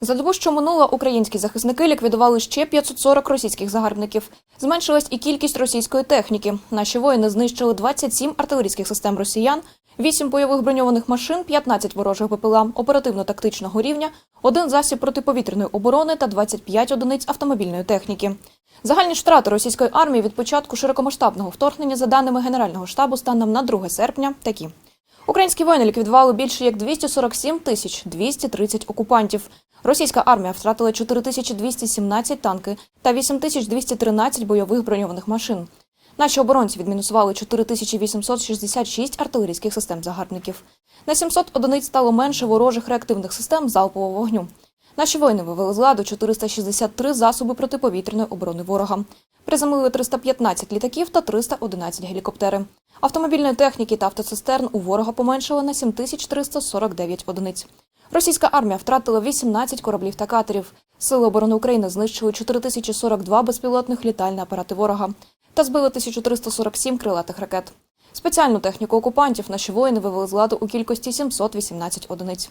За добу, що минула, українські захисники ліквідували ще 540 російських загарбників. Зменшилась і кількість російської техніки. Наші воїни знищили 27 артилерійських систем росіян, 8 бойових броньованих машин, 15 ворожих БПЛА оперативно-тактичного рівня, один засіб протиповітряної оборони та 25 одиниць автомобільної техніки. Загальні ж втрати російської армії від початку широкомасштабного вторгнення, за даними Генерального штабу, станом на 2 серпня, такі. Українські воїни ліквідували більше як 247 тисяч 230 окупантів. Російська армія втратила 4217 танки та 8213 бойових броньованих машин. Наші оборонці відмінусували 4866 артилерійських систем загарбників. На 700 одиниць стало менше ворожих реактивних систем залпового вогню. Наші воїни вивели з ладу 463 засоби протиповітряної оборони ворога. Приземлили 315 літаків та 311 гелікоптери. Автомобільної техніки та автоцистерн у ворога поменшало на 7349 одиниць. Російська армія втратила 18 кораблів та катерів. Сили оборони України знищили 4042 безпілотних літальні апарати ворога та збили 1347 крилатих ракет. Спеціальну техніку окупантів наші воїни вивели з ладу у кількості 718 одиниць.